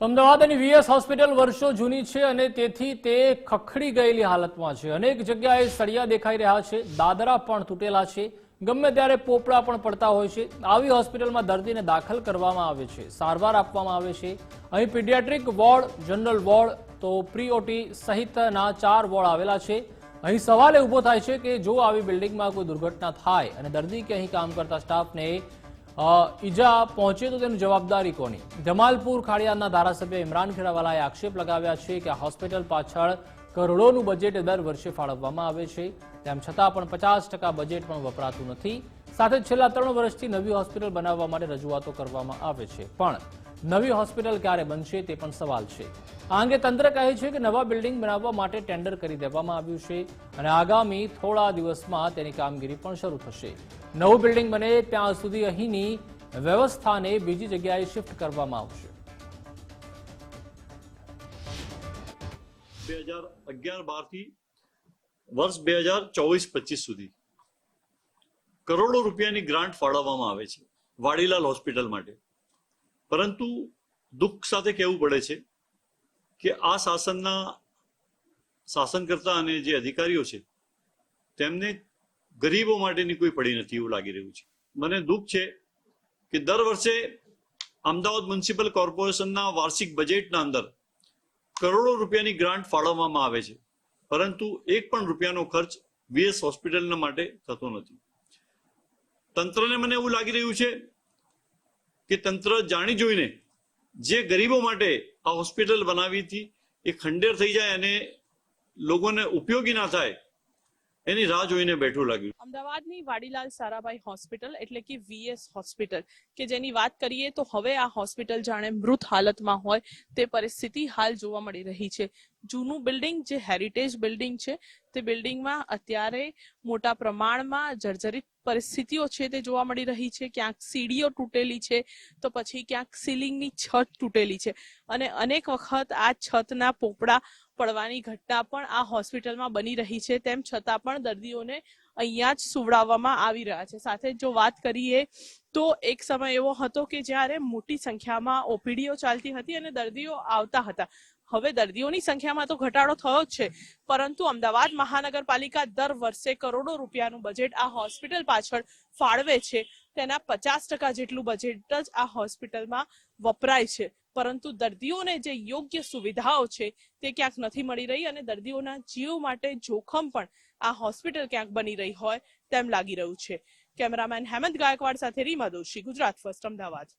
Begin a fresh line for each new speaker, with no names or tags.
તો અમદાવાદની VS hospital વર્ષો જૂની છે અને તેથી તે ખખડી ગયેલી હાલતમાં છે. અનેક જગ્યાએ સળિયા દેખાઈ રહ્યા છે, દાદરા પણ તૂટેલા છે, ગમે ત્યારે પોપડા પણ પડતા હોય છે. આવી હોસ્પિટલમાં દર્દીને દાખલ કરવામાં આવે છે, સારવાર આપવામાં આવે છે. અહીં પીડિયાટ્રિક વોર્ડ, જનરલ વોર્ડ, તો પ્રીઓટી સહિતના ચાર વોર્ડ આવેલા છે. અહીં સવાલ એ ઊભો થાય છે કે જો આવી બિલ્ડિંગમાં કોઈ દુર્ઘટના થાય અને દર્દી કે અહીં કામ કરતા સ્ટાફને ઈજા પહોંચે તો તેની જવાબદારી કોની? જમાલપુર ખાડિયાના ધારાસભ્ય ઇમરાન ખેડાવાલાએ આક્ષેપ લગાવ્યા છે કે હોસ્પિટલ પાછળ કરોડોનું બજેટ દર વર્ષે ફાળવવામાં આવે છે. તેમ છતાં પણ પચાસ ટકા બજેટ પણ વપરાતું નથી. સાથે છેલ્લા ત્રણ વર્ષથી નવી હોસ્પિટલ બનાવવા માટે રજૂઆતો કરવામાં આવે છે. પણ નવી હોસ્પિટલ ક્યારે બનશે તે પણ સવાલ છે. આ અંગે તંત્ર કહે છે કે નવા બિલ્ડિંગ બનાવવા માટે ટેન્ડર કરી દેવામાં આવ્યું છે અને આગામી થોડા દિવસમાં તેની કામગીરી પણ શરૂ થશે. નવું બિલ્ડિંગ બને ત્યાં સુધી અહીંની વ્યવસ્થાને બીજી જગ્યાએ શિફ્ટ કરવામાં આવશે.
બે હજાર અગિયાર બારથી વર્ષ બે હજાર ચોવીસ પચીસ સુધી કરોડો રૂપિયાની ગ્રાન્ટ ફાળવવામાં આવે છે. વાડીલાલ હોસ્પિટલ માટે. પરંતુ દુઃખ સાથે કહેવું પડે છે કે આ શાસનના શાસનકર્તા અને જે અધિકારીઓ છે, તેમને ગરીબો માટેની કોઈ પડી નથી એવું લાગી રહ્યું છે. મને દુઃખ છે કે દર વર્ષે અમદાવાદ મ્યુનિસિપલ કોર્પોરેશનના વાર્ષિક બજેટના અંદર કરોડો રૂપિયાની ગ્રાન્ટ ફાળવવામાં આવે છે, પરંતુ એક પણ રૂપિયાનો ખર્ચ વીએસ હોસ્પિટલના માટે થતો નથી. તંત્રને મને એવું લાગી રહ્યું છે કે તંત્ર જાણી જોઈને જે ગરીબો માટે આ હોસ્પિટલ બનાવી હતી એ ખંડેર થઈ જાય અને લોકોને ઉપયોગી ના થાય એની રાહ જોઈને બેઠું લાગ્યું.
અમદાવાદની વાડીલાલ સારાભાઈ હોસ્પિટલ એટલે કે વીએસ હોસ્પિટલ, કે જેની વાત કરીએ તો હવે આ હોસ્પિટલ જાણે મૃત હાલતમાં હોય તે પરિસ્થિતિ હાલ જોવા મળી રહી છે. જૂનું બિલ્ડિંગ જે હેરિટેજ બિલ્ડિંગ છે, તે બિલ્ડિંગમાં અત્યારે મોટા પ્રમાણમાં જર્જરિત પરિસ્થિતિઓ છે તે જોવા મળી રહી છે. ક્યાંક સીડીઓ તૂટેલી છે, તો પછી ક્યાંક સીલિંગની છત તૂટેલી છે. અને અનેક વખત આ છતના પોપડા પડવાની ઘટના પણ આ હોસ્પિટલમાં બની રહી છે. તેમ છતાં પણ દર્દીઓને અહીંયા જ સુવડાવવામાં આવી રહ્યા છે. સાથે જો વાત કરીએ તો એક સમય એવો હતો કે જ્યારે મોટી સંખ્યામાં ઓપીડીઓ ચાલતી હતી અને દર્દીઓ આવતા હતા. હવે દર્દીઓની સંખ્યામાં તો ઘટાડો થયો જ છે. પરંતુ અમદાવાદ મહાનગરપાલિકા દર વર્ષે કરોડો રૂપિયાનું બજેટ આ હોસ્પિટલ પાછળ ફાળવે છે. તેના પચાસ ટકા જેટલું બજેટ જ આ હોસ્પિટલમાં વપરાય છે. પરંતુ દર્દીઓને જે યોગ્ય સુવિધાઓ છે તે ક્યાંક નથી મળી રહી અને દર્દીઓના જીવ માટે જોખમ પણ આ હોસ્પિટલ ક્યાંક બની રહી હોય તેમ લાગી રહ્યું છે. કેમેરામેન હેમંત ગાયકવાડ સાથે રીમા દોશી, ગુજરાત ફર્સ્ટ, અમદાવાદ.